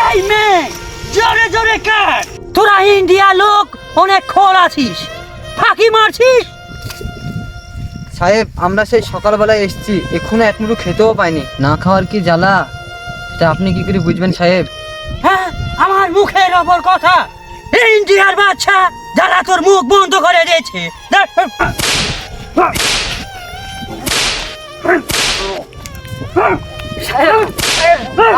এই মেয়ে জোরে জোরে কাট। তোরা ইন্ডিয়া লোক অনেক খোর আছিস। ফাঁকি মারছিস? সাহেব আমরা সেই সকালবেলায় এসেছি এখনও এক মুঠো খেতেও পাইনি। না খাওয়ার কি জ্বালা? সেটা আপনি কি করে বুঝবেন সাহেব? হ্যাঁ আমার মুখের ওপর কথা। ইন্ডিয়ার বাচ্চা যারা তোর মুখ বন্ধ করে দিয়েছে।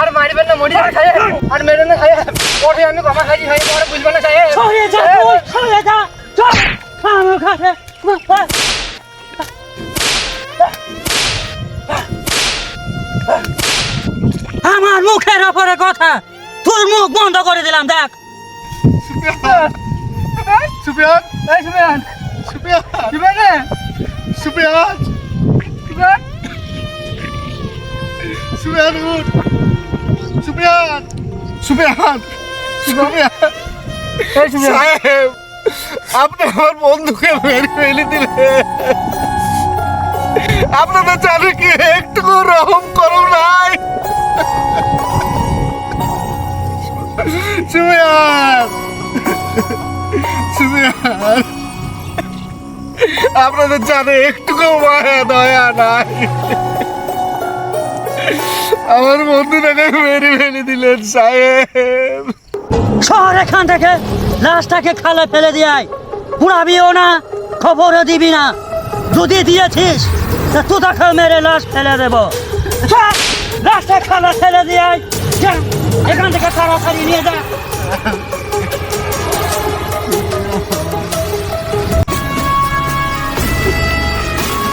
আর মারবেন না মরি সাহেব আর মেরেন না সাহেব ওঠে আমি ক্ষমা খাইছি সাহেব ওরা বুঝবেন না সাহেব সরে যা সরে যা চল। আমার কাছে আমার মুখের ওপরে কথা তোর মুখ বন্ধ করে দিলাম দেখ। সুপিয়ান সুপিয়ান সুপিয়ান সুপিয়ান সুপিয়ান সুপিয়ান উঠ। সাহেব আপনি আমার বন্ধুকে মেরে ফেলে দিলে আপনাদের জানে কি একটুকু রহম করো নাই? সুপিয়ান আপনাদের জানে একটুকু মায়া দয়া নাই। আমার বন্ধুটাকে মেরে ফেলে দিলেন সাহেব। সর এখান থেকে লাশটাকে খালে ফেলে দিয়াই। পুড়াবিও না, খবরও দিবি না। যদি দিয়েছিস, তা তোদাকে মেরে লাশ ফেলে দেবো। লাশটা খালে ফেলে দিয়াই। এখান থেকে তাড়াতাড়ি নিয়ে যা।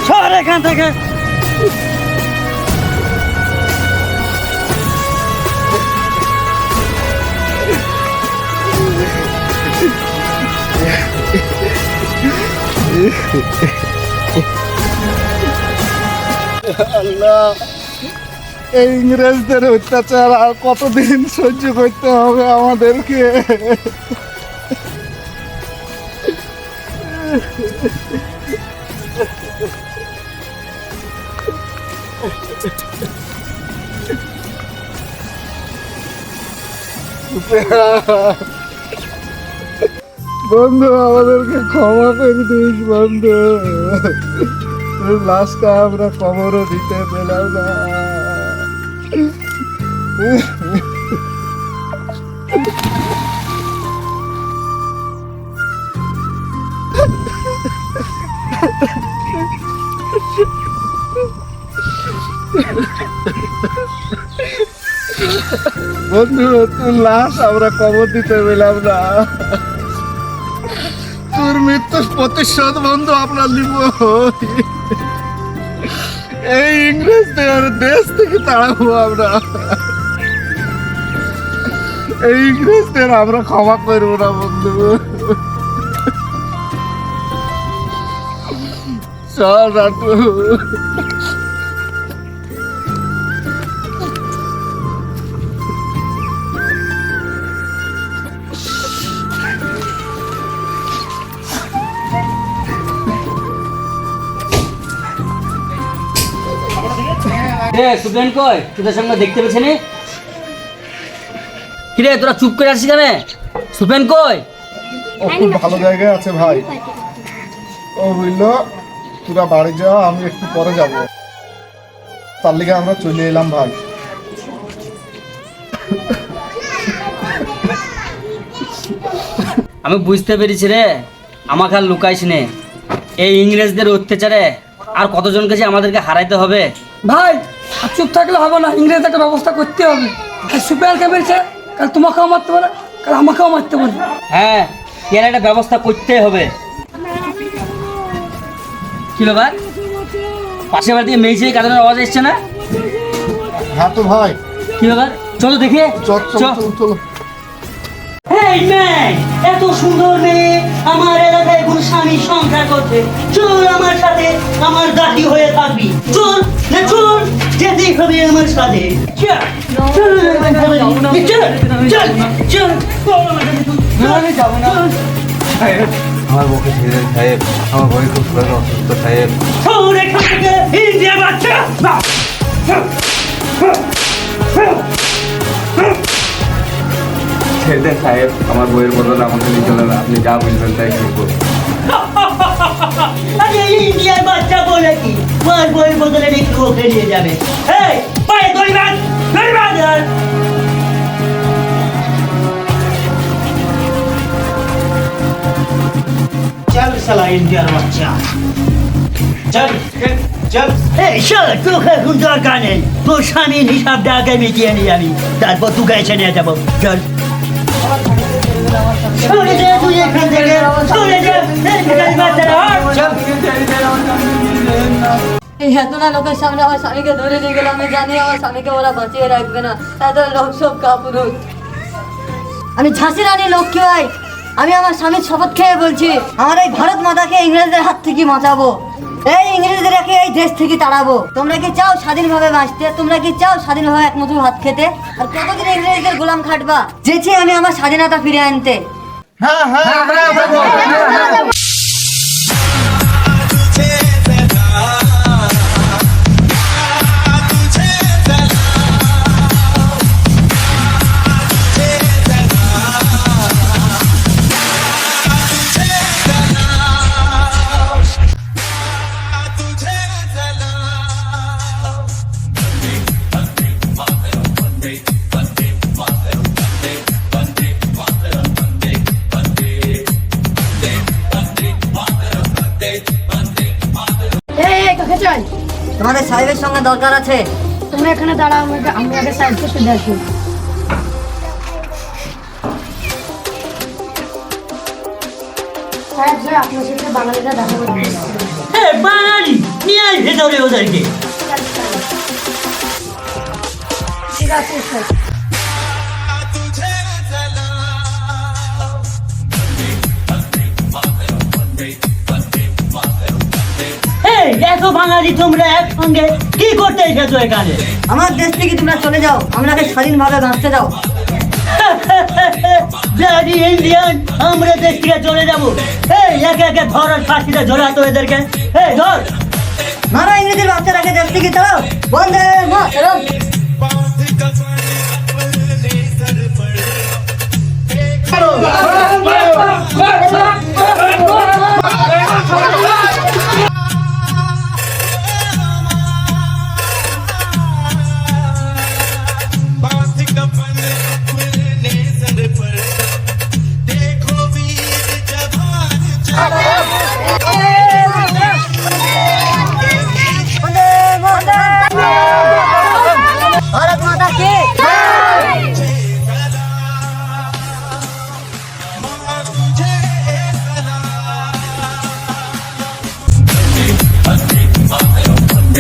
সর এখান থেকে এই ইংরেজদের অত্যাচার আর কতদিন সহ্য করতে হবে আমাদেরকে? বন্ধু, আমাদেরকে ক্ষমা করে দিস বন্ধু। লাশটা আমরা কবরও দিতে পেলাম না। বন্ধু, তোর লাশ আমরা কবর দিতে পেলাম না। তোর মৃত্যুর প্রতিশোধ বন্ধু আপনার লিব। এই ইংরেজদের দেশ থেকে তাড়াবো আমরা। এই ইংরেজদের আমরা ক্ষমা করব না বন্ধু। চল রাটু রে স্টুডেন্ট কই? তোদের সঙ্গে দেখতে পেয়েছে নি? কিরে তোরা চুপ করে আছিস কেন? কই? ও খুব ভালো জায়গায় আছে ভাই। ও তোরা বাড়ি যাও আমি একটু পরে যাব। তার লিগে আমরা চলে এলাম ভাই। আমি বুঝতে পেরেছি রে আমাকে আর লুকাইস নে। এই ইংরেজদের অত্যাচারে আর কতজনকে যে আমাদেরকে হারাইতে হবে। ভাই চুপ থাকলে হবে না ইংরেজ একটা ব্যবস্থা করতে হবে। কাল সুপারকে মেরেছে? কাল তোমাকেও মারতে পারে কাল আমাকেও মারতে পারে। হ্যাঁ এর একটা ব্যবস্থা করতে হবে। কি লো ভাই পাশে বাড়ি থেকে মেয়ে ছেলে কাঁদানোর আওয়াজ এসছে না? হ্যাঁ তো ভাই। কি ব্যাপার? চলো দেখে। চল চল। চল চলো। এই মেয়ে এত সুন্দর মেয়ে আমার এলাকায় কোন স্বামী সংসার করছে। চল আমার সাথে আমার দাদি হয়ে থাকবি। চল না চল যেতেই হবে আমার সাথে। চল চল আমার বউকে ছেড়ে দেন সাহেব। আমার বই খুব শরীর অসুস্থ সাহেব। ইন্ডিয়া বাচ্চা ছেড়ে সাহেব আমার বইয়ের বদলে আমাকে লিখে দেন আপনি যা বলবেন তাই কি আমার চল দরকার নেই। তোর স্বামীর হিসাবটা আগে মিটিয়ে নিয়ে যাবি। তারপর তুকে এসে নিয়ে যাব। চল। সরে যা তুই এখান থেকে সরে যা লোকের সামনে আমার স্বামীকে ধরে নিয়ে গেল আমি জানি, আমার স্বামীকে ওরা বাঁচিয়ে রাখবে না। এত লোক সব কাপুরুষ। আমি ঝাঁসি রানী লক্ষ্মী ভাই। আমি আমার স্বামীর শপথ খেয়ে বলছি, আমার এই ভারত মাতাকে ইংরেজদের হাত থেকে বাঁচাবো। এই ইংরেজদেরকে এই দেশ থেকে তাড়াবো তোমরা কি চাও স্বাধীনভাবে বাঁচতে তোমরা কি চাও স্বাধীনভাবে এক মুঠো ভাত খেতে আর কতদিন ইংরেজদের গোলাম খাটবা যেছি আমি আমার স্বাধীনতা ফিরে আনতে এই সাহেবের সঙ্গে দরকার আছে? তোমরা এখানে দাঁড়াও আমি আগে- আমি আগে সাহেবকে শুধু আসি। সাহেব স্যার আপনার সাথে বাঙালিরা দেখা করতে। বাঙালি! নিয়ে আয় ভেতরে ওদেরকে। ঠিক আছে স্যার বাঙালি তোমরা একসঙ্গে কি করতে এসেছ এখানে? আমার দেশ থেকে তোমরা চলে যাও আমরাকে স্বাধীনভাবে বাঁচতে দাও। ব্লাডি ইন্ডিয়ান আমরা দেশ থেকে চলে যাব। এই একে একে ধর আর ফাঁসিতে ঝোলাতো এদেরকে। এই ধর। মারা ইংরেজির বাচ্চারাকে দেশ থেকে চালাও। বন্দে মাতরম। বন্দে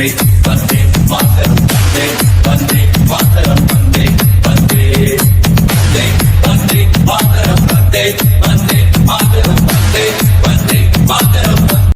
great.